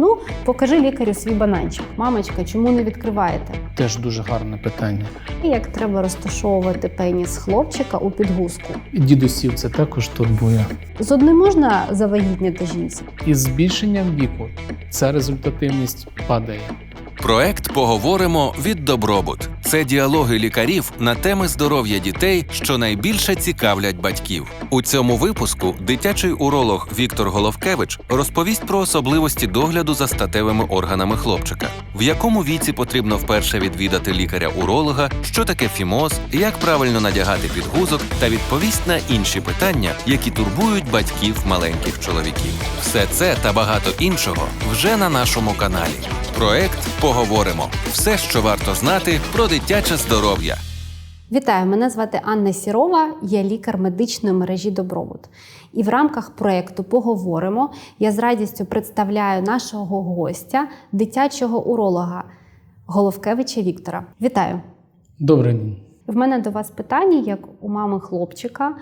Ну, покажи лікарю свій бананчик. Мамочка, чому не відкриваєте? Теж дуже гарне питання. І як треба розташовувати пеніс хлопчика у підгузку? І Дідусів це також турбує. З одним можна завагітняти жінці? Із збільшенням віку ця результативність падає. Проект Поговоримо від Добробут. Це діалоги лікарів на теми здоров'я дітей, що найбільше цікавлять батьків. У цьому випуску дитячий уролог Віктор Головкевич розповість про особливості догляду за статевими органами хлопчика, в якому віці потрібно вперше відвідати лікаря-уролога, що таке фімоз, як правильно надягати підгузок, та відповість на інші питання, які турбують батьків маленьких чоловіків. Все це та багато іншого вже на нашому каналі. Проект Поговоримо. Все, що варто знати про дитяче здоров'я. Вітаю, мене звати Анна Сірова, я лікар медичної мережі Добробут. І в рамках проєкту Поговоримо я з радістю представляю нашого гостя, дитячого уролога Головкевича Віктора. Вітаю! Добрий день. В мене до вас питання, як у мами хлопчика.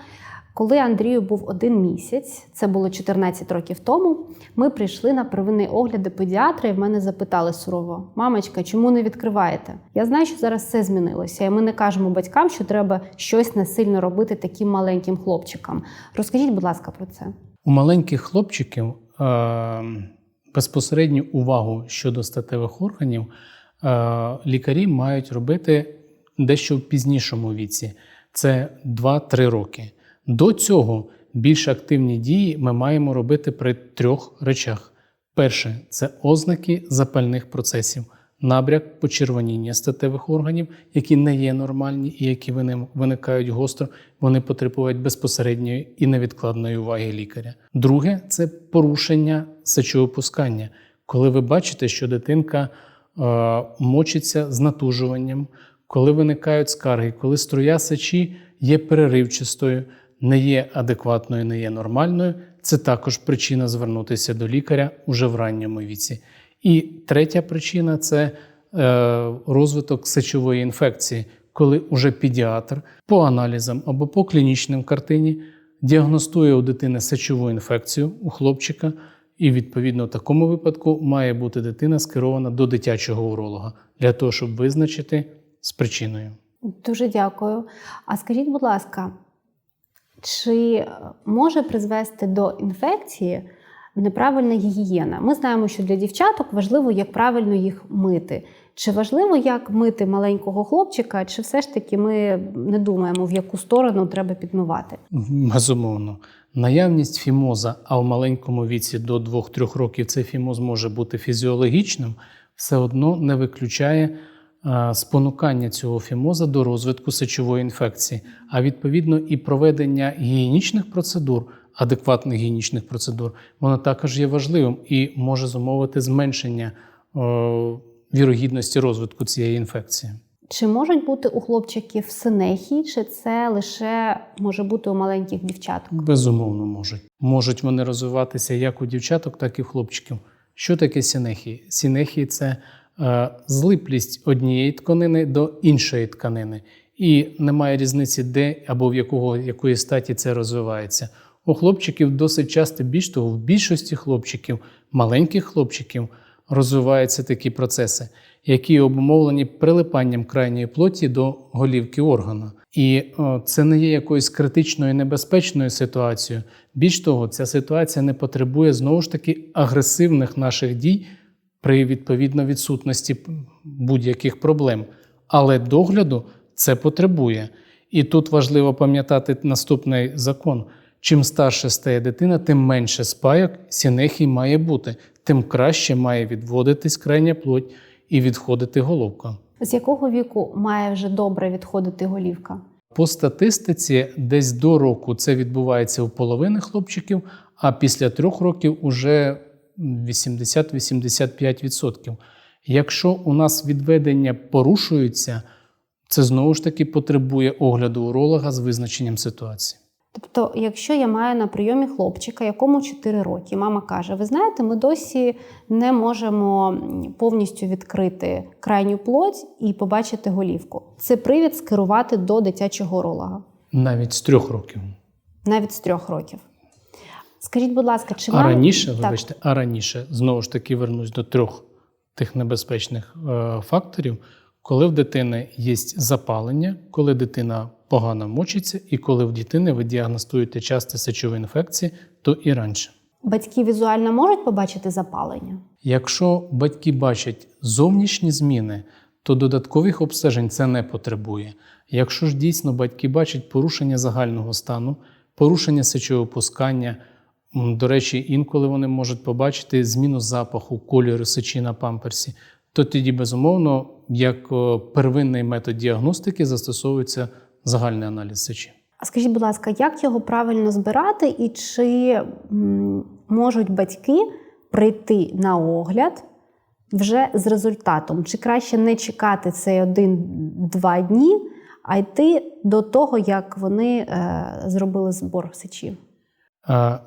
Коли Андрію був один місяць, це було 14 років тому. Ми прийшли на первинний огляд до педіатра, і в мене запитали сурово: мамочка, чому не відкриваєте? Я знаю, що зараз все змінилося, і ми не кажемо батькам, що треба щось насильно робити таким маленьким хлопчикам. Розкажіть, будь ласка, про це. У маленьких хлопчиків е, безпосередню увагу щодо статевих органів е, лікарі мають робити дещо в пізнішому віці. Це 2-3 роки. До цього більш активні дії ми маємо робити при трьох речах. Перше це ознаки запальних процесів, набряк почервоніння статевих органів, які не є нормальні і які виникають гостро, вони потребують безпосередньої і невідкладної уваги лікаря. Друге це порушення сечовипускання, коли ви бачите, що дитинка е, мочиться з натужуванням, коли виникають скарги, коли струя сечі є переривчастою, не є адекватною, не є нормальною, це також причина звернутися до лікаря уже в ранньому віці. І третя причина це е, розвиток сечової інфекції, коли уже педіатр по аналізам або по клінічним картині діагностує у дитини сечову інфекцію у хлопчика, і відповідно в такому випадку має бути дитина скерована до дитячого уролога для того, щоб визначити з причиною. Дуже дякую. А скажіть, будь ласка, чи е, може призвести до інфекції неправильна гігієна? Ми знаємо, що для дівчаток важливо, як правильно їх мити. Чи важливо, як мити маленького хлопчика, чи все ж таки ми не думаємо, в яку сторону треба підмивати? Безумовно. Наявність фімоза, а в маленькому віці до 2-3 років цей фімоз може бути фізіологічним, все одно не виключає спонукання цього фімоза до розвитку сечової інфекції, а відповідно і проведення гігієнічних процедур, адекватних гігієнічних процедур, воно також є важливим і може зумовити зменшення е, вірогідності розвитку цієї інфекції. Чи можуть бути у хлопчиків синехії, чи це лише може бути у маленьких дівчаток? Безумовно, можуть. Можуть вони розвиватися як у дівчаток, так і в хлопчиків. Що таке синехії? Синехії це е, злиплість однієї тканини до іншої тканини. І немає різниці, де або в якого, якої статі це розвивається. У хлопчиків досить часто, більш того, в більшості хлопчиків, маленьких хлопчиків, розвиваються такі процеси, які обумовлені прилипанням крайньої плоті до голівки органу. І це не є якоюсь критичною небезпечною ситуацією. Більш того, ця ситуація не потребує знову ж таки агресивних наших дій при відповідно відсутності будь-яких проблем. Але догляду це потребує. І тут важливо пам'ятати наступний закон: чим старше стає дитина, тим менше спайок сінехій має бути, тим краще має відводитись крайня плоть і відходити головка. З якого віку має вже добре відходити голівка? По статистиці, десь до року це відбувається у половини хлопчиків, а після трьох років уже 80-85%. Якщо у нас відведення порушується, це знову ж таки потребує огляду уролога з визначенням ситуації. Тобто, якщо я маю на прийомі хлопчика, якому 4 роки, мама каже: Ви знаєте, ми досі не можемо повністю відкрити крайню плоть і побачити голівку. Це привід скерувати до дитячого уролога, Навіть з трьох років. навіть з трьох років. Скажіть, будь ласка, чи А раніше, Так. вибачте, а раніше знову ж таки вернусь до трьох тих небезпечних е, факторів, коли в дитини є запалення, коли дитина погано мочиться, і коли в дитини ви діагностуєте часті сечові інфекції, то і раніше. батьки візуально можуть побачити запалення? Якщо батьки бачать зовнішні зміни, то додаткових обстежень це не потребує. Якщо ж дійсно батьки бачать порушення загального стану, порушення сечовипускання, м, до речі, інколи вони можуть побачити зміну запаху, кольору сечі на памперсі, то тоді, безумовно, як первинний метод діагностики застосовується загальний аналіз сечі. А скажіть, будь ласка, як його правильно збирати, і чи можуть батьки прийти на огляд вже з результатом? Чи краще не чекати цей один-два дні, а йти до того, як вони е, зробили збор сечі?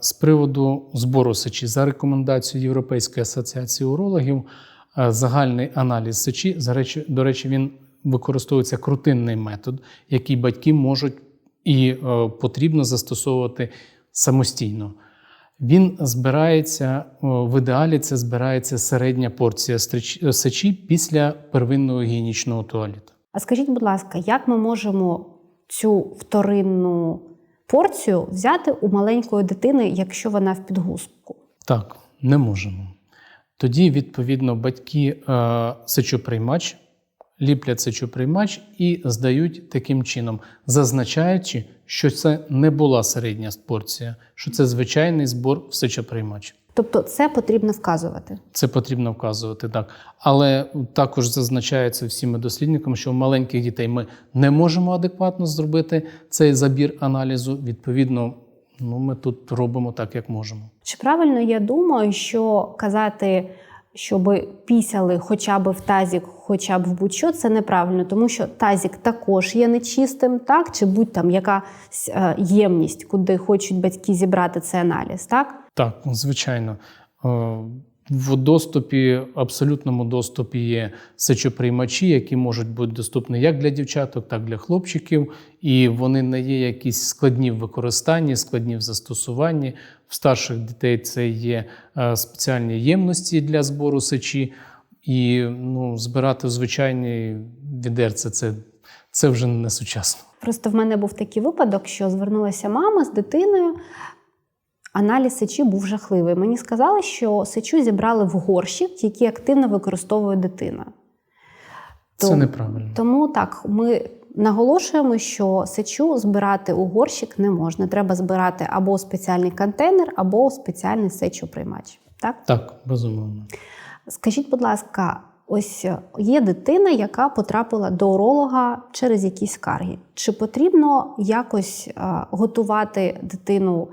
З приводу збору сечі за рекомендацією Європейської асоціації урологів, загальний аналіз сечі, за речі- до речі, він використовується крутинний метод, який батьки можуть і е, потрібно застосовувати самостійно. Він збирається в ідеалі, це збирається середня порція сечі після первинного гігієнічного туалету. А скажіть, будь ласка, як ми можемо цю вторинну порцію взяти у маленької дитини, якщо вона в підгузку? Так, не можемо. Тоді, відповідно, батьки е, сечоприймач, ліплять сечоприймач і здають таким чином, зазначаючи, що це не була середня порція, що це звичайний збор в сечоприймач. Тобто це потрібно вказувати. Це потрібно вказувати так. Але також зазначається всіми дослідниками, що у маленьких дітей ми не можемо адекватно зробити цей забір аналізу. Відповідно, ну, ми тут робимо так, як можемо. Чи правильно я думаю, що казати, щоб пісяли хоча б в тазік, хоча б в будь-що, це неправильно, тому що тазік також є нечистим, так? Чи будь там якась е, ємність, куди хочуть батьки зібрати цей аналіз, так? Так, звичайно. Е, В доступі, абсолютному доступі є сечоприймачі, які можуть бути доступні як для дівчаток, так і для хлопчиків. І вони не є якісь складні в використанні, складні в застосуванні. В старших дітей це є е, спеціальні ємності для збору сечі. І ну, збирати в звичайній відерці це, це вже не сучасно. Просто в мене був такий випадок, що звернулася мама з дитиною. Аналіз сечі був жахливий. Мені сказали, що сечу зібрали в горщик, який активно використовує дитина. Це Тому- неправильно. Тому так, ми наголошуємо, що сечу збирати у горщик не можна. Треба збирати або у спеціальний контейнер, або у спеціальний сечоприймач. Так? Так, безумовно. Скажіть, будь ласка, ось е, є дитина, яка потрапила до уролога через якісь скарги. Чи потрібно якось е, готувати дитину,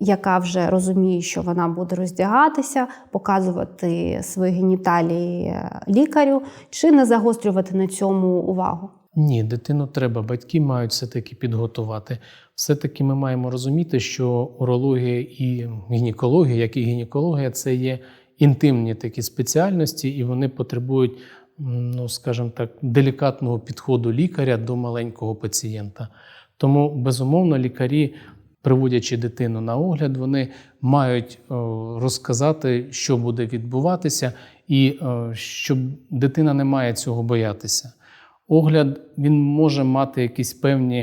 яка вже розуміє, що вона буде роздягатися, показувати свої геніталії е, лікарю, чи не загострювати на цьому увагу? Ні, дитину треба. Батьки мають все-таки підготувати. Все-таки ми маємо розуміти, що урологія і гінекологія, як і гінекологія, це є інтимні такі спеціальності, і вони потребують, ну скажімо так, делікатного підходу лікаря до маленького пацієнта. Тому, безумовно, лікарі, приводячи дитину на огляд, вони мають е, розказати, що буде відбуватися, і е, щоб дитина не має цього боятися. Огляд він може мати якісь певні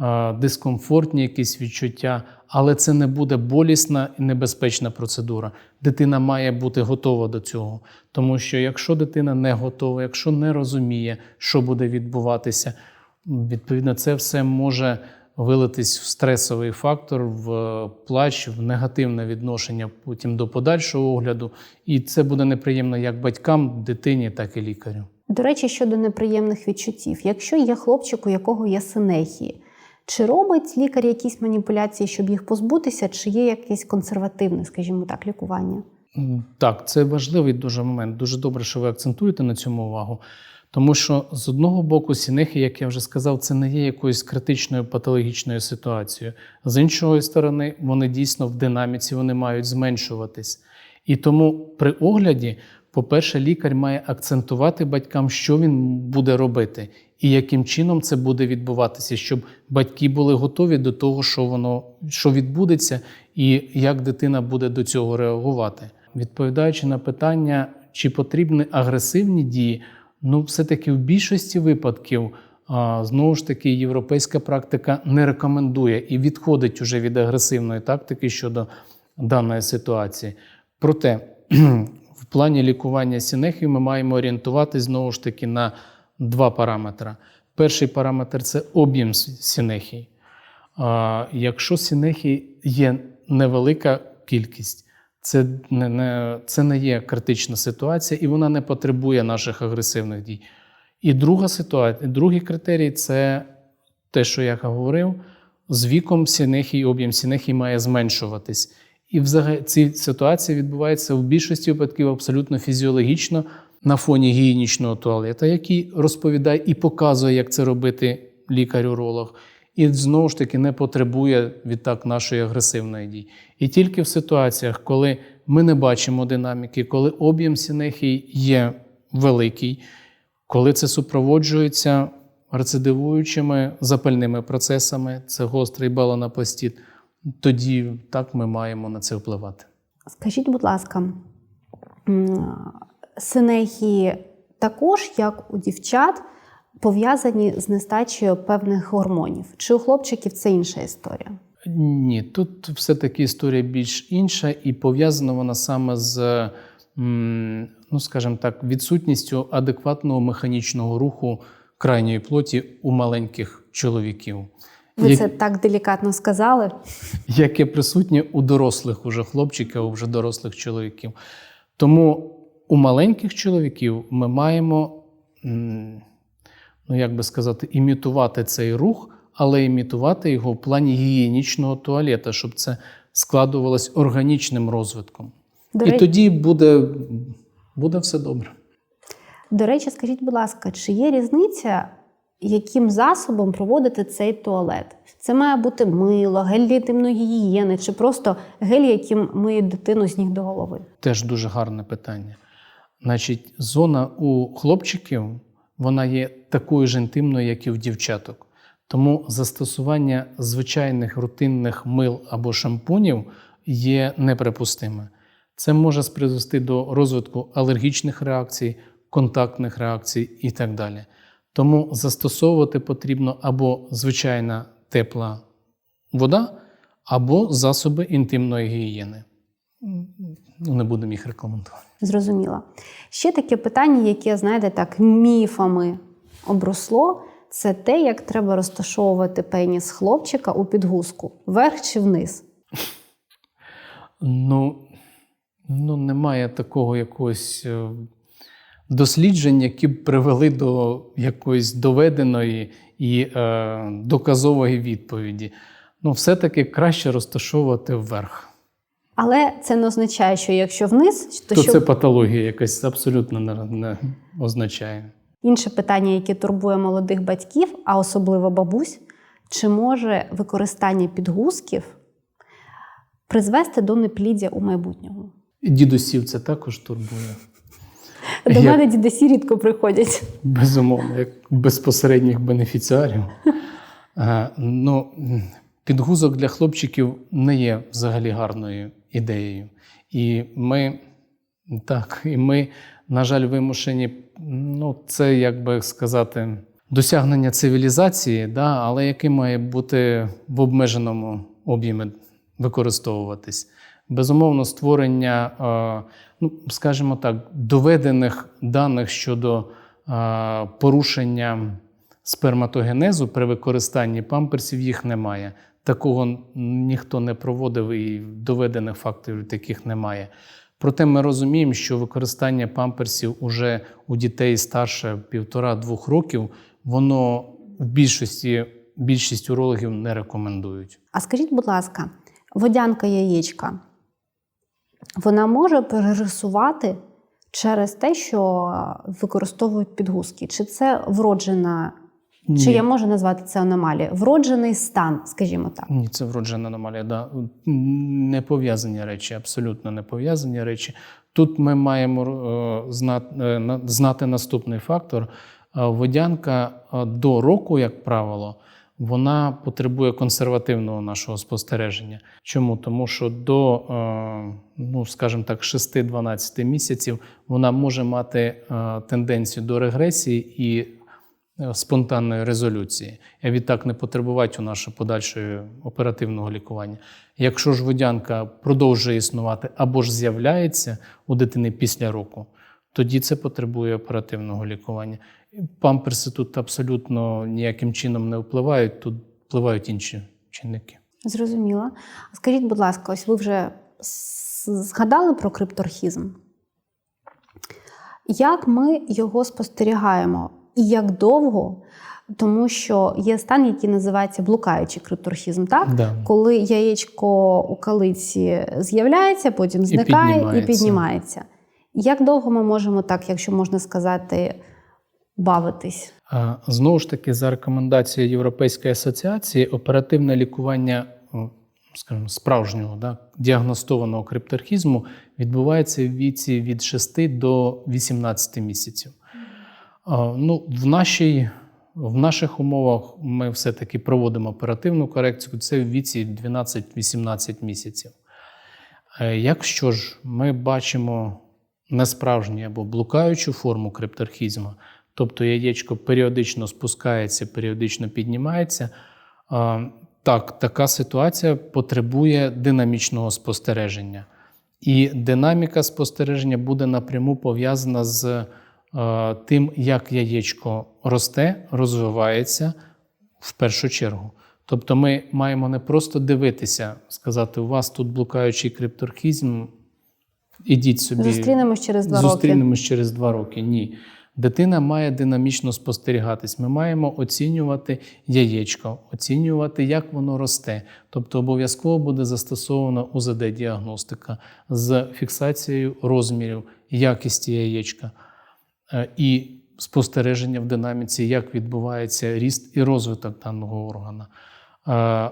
е, дискомфортні якісь відчуття, але це не буде болісна і небезпечна процедура. Дитина має бути готова до цього. Тому що якщо дитина не готова, якщо не розуміє, що буде відбуватися, відповідно, це все може вилитись в стресовий фактор, в плач, в негативне відношення потім до подальшого огляду. І це буде неприємно як батькам, дитині, так і лікарю. До речі, щодо неприємних відчуттів, якщо є хлопчик, у якого є синехії, чи робить лікар якісь маніпуляції, щоб їх позбутися, чи є якесь консервативне, скажімо так, лікування? Так, це важливий дуже момент. Дуже добре, що ви акцентуєте на цьому увагу. Тому що з одного боку, сінехи, як я вже сказав, це не є якоюсь критичною патологічною ситуацією. З іншої сторони, вони дійсно в динаміці вони мають зменшуватись. І тому при огляді По-перше, лікар має акцентувати батькам, що він буде робити, і яким чином це буде відбуватися, щоб батьки були готові до того, що воно що відбудеться, і як дитина буде до цього реагувати. Відповідаючи на питання, чи потрібні агресивні дії, ну все-таки в більшості випадків. Знову ж таки, європейська практика не рекомендує і відходить уже від агресивної тактики щодо даної ситуації. Проте в плані лікування сінехів ми маємо орієнтуватись знову ж таки на два параметри. Перший параметр це об'єм сінехій. Якщо сінехій є невелика кількість, це не, не, це не є критична ситуація і вона не потребує наших агресивних дій. І друга ситуація, другий критерій це те, що я говорив, з віком сінехій, об'єм сінехій має зменшуватись. І взагалі ці ситуації відбуваються в більшості випадків абсолютно фізіологічно на фоні гігієнічного туалета, який розповідає і показує, як це робити лікар-уролог. І знову ж таки не потребує відтак нашої агресивної дії. І тільки в ситуаціях, коли ми не бачимо динаміки, коли об'єм сінехій є великий, коли це супроводжується рецидивуючими запальними процесами, це гострий баланопластит, тоді так ми маємо на це впливати. Скажіть, будь ласка, синехії також, як у дівчат, пов'язані з нестачею певних гормонів? Чи у хлопчиків це інша історія? Ні, тут все-таки історія більш інша, і пов'язана вона саме з, ну скажімо так, відсутністю адекватного механічного руху крайньої плоті у маленьких чоловіків. Ви Як- це так делікатно сказали. яке присутнє у дорослих уже хлопчиків, у вже дорослих чоловіків. Тому у маленьких чоловіків ми маємо, ну як би сказати, імітувати цей рух, але імітувати його в плані гігієнічного туалета, щоб це складувалось органічним розвитком. До, І ре- тоді буде, буде все добре. До речі, скажіть, будь ласка, чи є різниця, яким засобом проводити цей туалет? Це має бути мило, гель для інтимної гігієни, чи просто гель, яким миють дитину з ніг до голови? Теж дуже гарне питання. Значить, зона у хлопчиків вона є такою ж інтимною, як і в дівчаток. Тому застосування звичайних рутинних мил або шампунів є неприпустиме. Це може призвести до розвитку алергічних реакцій, контактних реакцій і так далі. Тому застосовувати потрібно або звичайна тепла вода, або засоби інтимної гігієни. Не будемо їх рекомендувати. Зрозуміла. Ще таке питання, яке, знаєте, так, міфами обросло, це те, як треба розташовувати пеніс хлопчика у підгузку, вверх чи вниз. Ну, ну немає такого якогось е, досліджень, які б привели до якоїсь доведеної і е, доказової відповіді. Ну, все-таки краще розташовувати вверх. Але це не означає, що якщо вниз, то, То що це патологія якась абсолютно не, не означає. інше питання, яке турбує молодих батьків, а особливо бабусь, чи може використання підгузків призвести до непліддя у майбутньому? Дідусів це також турбує. До Як- мене дідусі рідко приходять. Безумовно, як безпосередніх бенефіціарів. Е, Ну, підгузок для хлопчиків не є взагалі гарною ідеєю. І ми, так, і ми, на жаль, вимушені, ну, це, як би сказати, досягнення цивілізації, да, але яке має бути в обмеженому об'ємі використовуватись. Безумовно, створення, е, ну, скажімо так, доведених даних щодо е, порушення сперматогенезу при використанні памперсів їх немає. Такого ніхто не проводив і доведених факторів таких немає. Проте ми розуміємо, що використання памперсів уже у дітей старше півтора-двох років, воно в більшості більшість урологів не рекомендують. А скажіть, будь ласка, водянка яєчка, вона може перерисувати через те, що використовують підгузки? Чи це вроджена, чи я можу назвати це аномалією? Вроджений стан, скажімо так. Ні, це вроджена аномалія. Да. Не пов'язані речі, абсолютно не пов'язані речі. Тут ми маємо е, е, на- знати наступний фактор. Е, Водянка до року, як правило, вона потребує консервативного нашого спостереження. Чому? Тому що до, ну, скажімо так, 6-12 місяців вона може мати тенденцію до регресії і спонтанної резолюції, а відтак не потребувати у нашого подальшого оперативного лікування. Якщо ж водянка продовжує існувати або ж з'являється у дитини після року, тоді це потребує оперативного лікування. Памперси тут абсолютно ніяким чином не впливають, тут впливають інші чинники. Зрозуміла. Скажіть, будь ласка, ось ви вже згадали про крипторхізм? Як ми його спостерігаємо і як довго? Тому що є стан, який називається блукаючий крипторхізм, так? Да. Коли яєчко у калиці з'являється, потім зникає і піднімається. піднімається. Як довго ми можемо так, якщо можна сказати, бавитись? Знову ж таки, за рекомендацією Європейської асоціації, оперативне лікування скажімо, справжнього да, діагностованого крипторхізму відбувається в віці від 6 до 18 місяців. Ну, в, нашій, в наших умовах ми все-таки проводимо оперативну корекцію, це в віці 12-18 місяців. Е, Якщо ж ми бачимо несправжню або блукаючу форму крипторхізму, тобто яєчко періодично спускається, періодично піднімається, так, така ситуація потребує динамічного спостереження. І динаміка спостереження буде напряму пов'язана з тим, як яєчко росте, розвивається в першу чергу. Тобто ми маємо не просто дивитися, сказати, у вас тут блукаючий крипторхізм, ідіть собі. Зустрінемось через два роки. Зустрінемось через два роки. Ні. Дитина має динамічно спостерігатись. Ми маємо оцінювати яєчко, оцінювати, як воно росте. Тобто обов'язково буде застосована УЗД-діагностика з фіксацією розмірів, якісті яєчка е, і спостереження в динаміці, як відбувається ріст і розвиток даного органа. Е,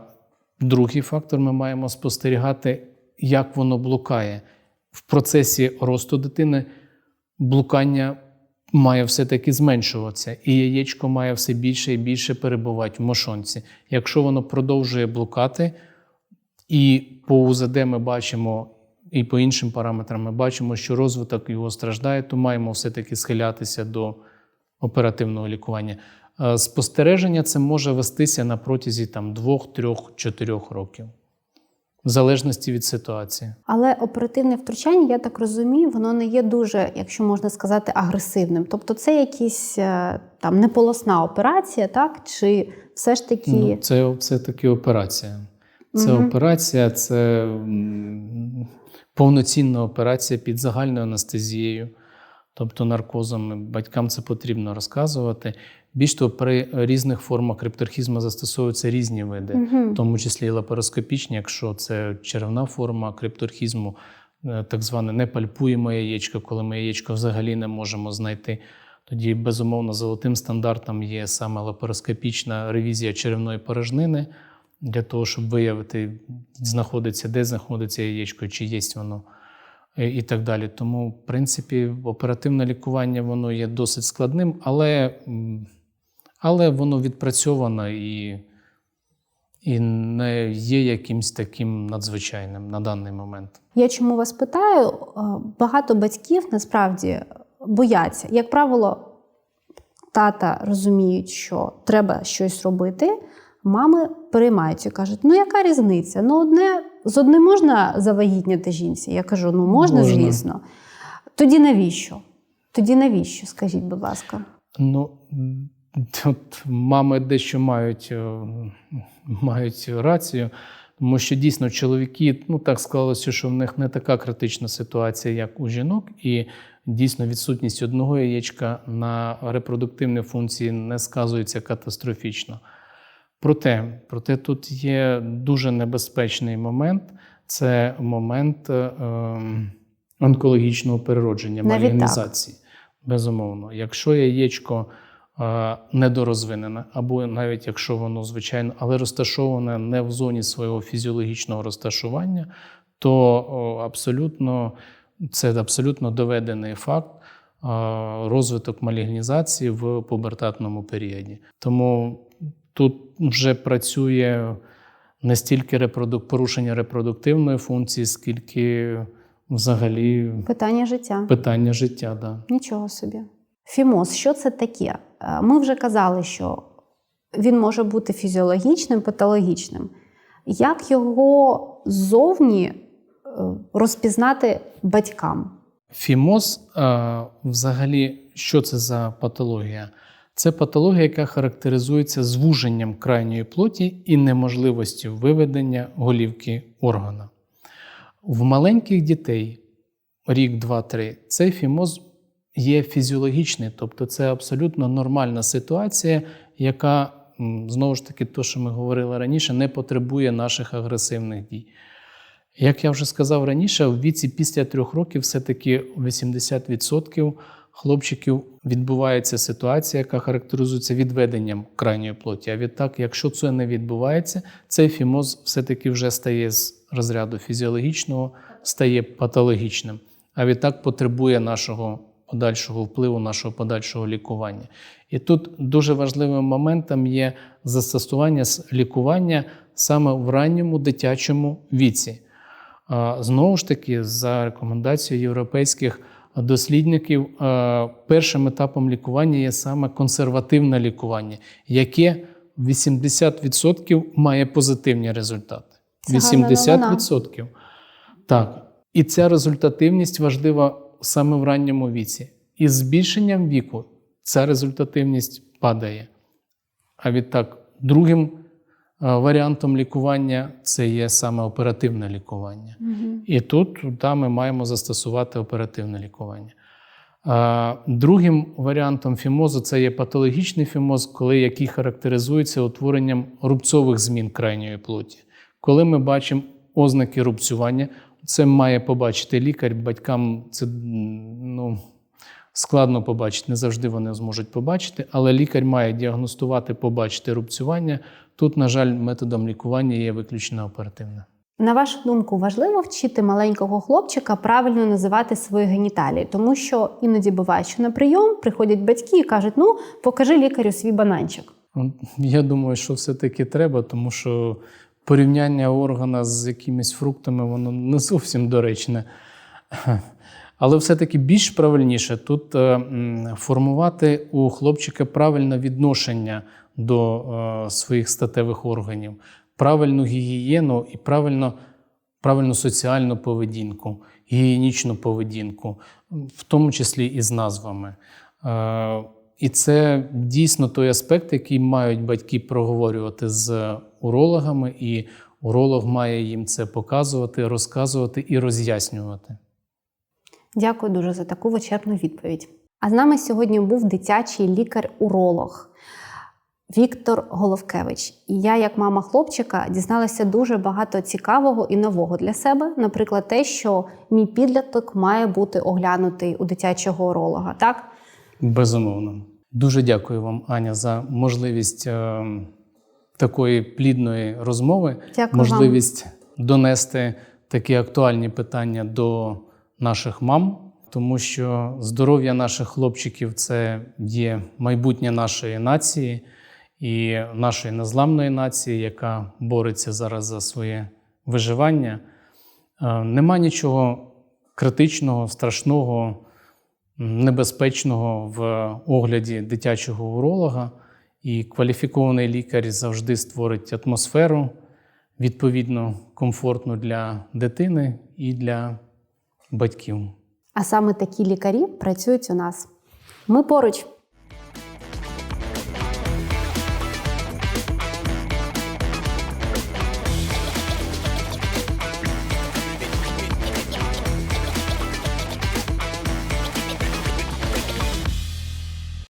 Другий фактор ми маємо спостерігати, як воно блукає. В процесі росту дитини блукання має все-таки зменшуватися, і яєчко має все більше і більше перебувати в мошонці. Якщо воно продовжує блукати, і по УЗД ми бачимо, і по іншим параметрам ми бачимо, що розвиток його страждає, то маємо все-таки схилятися до оперативного лікування. Е, Спостереження це може вестися на протязі там, 2, 3, 4 років, в залежності від ситуації. Але оперативне втручання, я так розумію, воно не є дуже, якщо можна сказати, агресивним. Тобто, це якісь е, там неполосна операція, так? Чи все ж таки Ну, це все таки операція. Це Мгм. операція, це повноцінна операція під загальною анестезією, тобто наркозом. Батькам це потрібно розказувати. Більш того, при різних формах крипторхізму застосовуються різні види, Мгм. в тому числі і лапароскопічні, якщо це черевна форма крипторхізму, е, так зване непальпуєме яєчко, коли ми яєчко взагалі не можемо знайти. Тоді, безумовно, золотим стандартом є саме лапароскопічна ревізія черевної порожнини для того, щоб виявити, знаходиться, де знаходиться яєчко, чи є воно е, і так далі. Тому, в принципі, оперативне лікування воно є досить складним, але, але воно відпрацьовано і, і не є якимсь таким надзвичайним на даний момент. Я чому вас питаю? Е, Багато батьків насправді бояться. Як правило, тата розуміють, що треба щось робити. Мами переймаються і кажуть: ну яка різниця? Ну, одне з одним можна завагітняти жінці. Я кажу: ну можна, Можна. звісно. Тоді навіщо? Тоді навіщо? Скажіть, будь ласка. Ну, тут мами дещо мають, е, мають рацію, тому що дійсно чоловіки, ну так склалося, що в них не така критична ситуація, як у жінок, і дійсно відсутність одного яєчка на репродуктивні функції не сказується катастрофічно. Проте, проте тут є дуже небезпечний момент це момент е, ем, онкологічного переродження, так. Безумовно, якщо яєчко е, недорозвинене, або навіть якщо воно звичайно, але розташоване не в зоні свого фізіологічного розташування, то о, абсолютно Це абсолютно доведений факт а, розвиток малігнізації в пубертатному періоді. Тому тут вже працює не стільки репродук... порушення репродуктивної функції, скільки взагалі Питання життя. питання життя. Да. Нічого собі. Фімоз, що це таке? Е, Ми вже казали, що він може бути фізіологічним, патологічним. Як його ззовні е, розпізнати батькам? Фімоз, взагалі, що це за патологія? Це патологія, яка характеризується звуженням крайньої плоті і неможливістю виведення голівки органа. В маленьких дітей, рік, два, три, цей фімоз є фізіологічний, тобто це абсолютно нормальна ситуація, яка, знову ж таки, то, що ми говорили раніше, не потребує наших агресивних дій. Як я вже сказав раніше, в віці після трьох років все-таки 80% хлопчиків відбувається ситуація, яка характеризується відведенням крайньої плоті. А відтак, якщо це не відбувається, цей фімоз все-таки вже стає з розряду фізіологічного, стає патологічним. А відтак потребує нашого подальшого впливу, нашого подальшого лікування. І тут дуже важливим моментом є застосування лікування саме в ранньому дитячому віці. Знову ж таки, за рекомендацією європейських дослідників, першим етапом лікування є саме консервативне лікування, яке 80% має позитивні результати. Це 80%. Так. І ця результативність важлива саме в ранньому віці. І з збільшенням віку ця результативність падає. А відтак, другим е, варіантом лікування це є саме оперативне лікування. І тут да, ми маємо застосувати оперативне лікування. Другим варіантом фімозу це є патологічний фімоз, коли який характеризується утворенням рубцових змін крайньої плоті. Коли ми бачимо ознаки рубцювання, це має побачити лікар. Батькам це ну, складно побачити, не завжди вони зможуть побачити, але лікар має діагностувати, побачити рубцювання. Тут, на жаль, методом лікування є виключно оперативне. На вашу думку, важливо вчити маленького хлопчика правильно називати свої геніталії, тому що іноді буває, що на прийом приходять батьки і кажуть: ну покажи лікарю свій бананчик. Я думаю, що все-таки треба, тому що порівняння органа з якимись фруктами, воно не зовсім доречне. Але все-таки більш правильніше тут е, формувати у хлопчика правильне відношення до е, своїх статевих органів, правильну гігієну і правильно, правильну соціальну поведінку, гігієнічну поведінку, в тому числі і з назвами. Е, І це дійсно той аспект, який мають батьки проговорювати з урологами, і уролог має їм це показувати, розказувати і роз'яснювати. Дякую дуже за таку вичерпну відповідь. А з нами сьогодні був дитячий лікар-уролог Віктор Головкевич. І я, як мама хлопчика, дізналася дуже багато цікавого і нового для себе. Наприклад, те, що мій підліток має бути оглянутий у дитячого уролога. Так Безумовно. Дуже дякую вам, Аня, за можливість е, такої плідної розмови, Дякую можливість донести такі актуальні питання до наших мам, тому що здоров'я наших хлопчиків це є майбутнє нашої нації і нашої незламної нації, яка бореться зараз за своє виживання. Е, Нема нічого критичного, страшного, небезпечного в огляді дитячого уролога, і кваліфікований лікар завжди створить атмосферу відповідно комфортну для дитини і для батьків. а саме такі лікарі працюють у нас. Ми поруч.